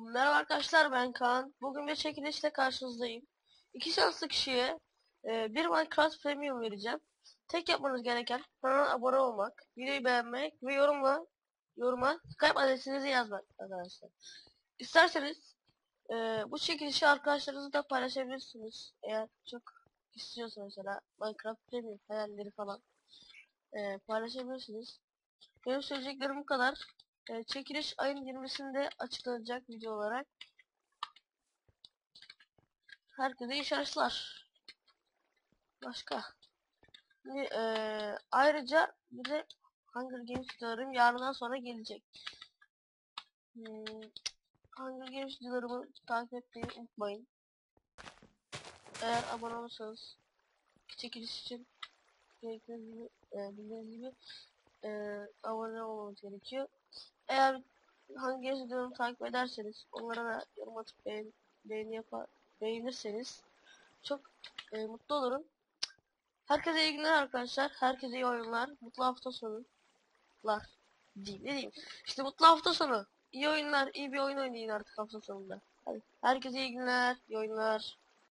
Merhaba arkadaşlar ben Kaan. Bugün bir çekilişle karşınızdayım. İki şanslı kişiye e, bir Minecraft Premium vereceğim. Tek yapmanız gereken kanala abone olmak, videoyu beğenmek ve yorumla yoruma Skype adresinizi yazmak arkadaşlar. İsterseniz e, bu çekilişi arkadaşlarınızla da paylaşabilirsiniz. Eğer çok istiyorsa mesela Minecraft Premium hayalleri falan e, paylaşabilirsiniz. Benim söyleyeceklerim bu kadar. E, çekiliş ayın 20'sinde açıklanacak video olarak. Herkese iyi şanslar. Başka. Şimdi, e, ayrıca bir de Hunger Games videolarım yarından sonra gelecek. Hmm, Hunger Games videolarımı takip etmeyi unutmayın. Eğer abone olursanız çekiliş için gerektiğiniz gibi, e, bildiğiniz gibi e, abone olmanız gerekiyor. Eğer hangi videomu takip ederseniz onlara da yorum atıp beğen, beğeni yapar, beğenirseniz çok e, mutlu olurum. Herkese iyi günler arkadaşlar. Herkese iyi oyunlar. Mutlu hafta sonular. Değil, ne diyeyim. İşte mutlu hafta sonu. İyi oyunlar. iyi bir oyun oynayın artık hafta sonunda. Hadi. Herkese iyi günler. iyi oyunlar.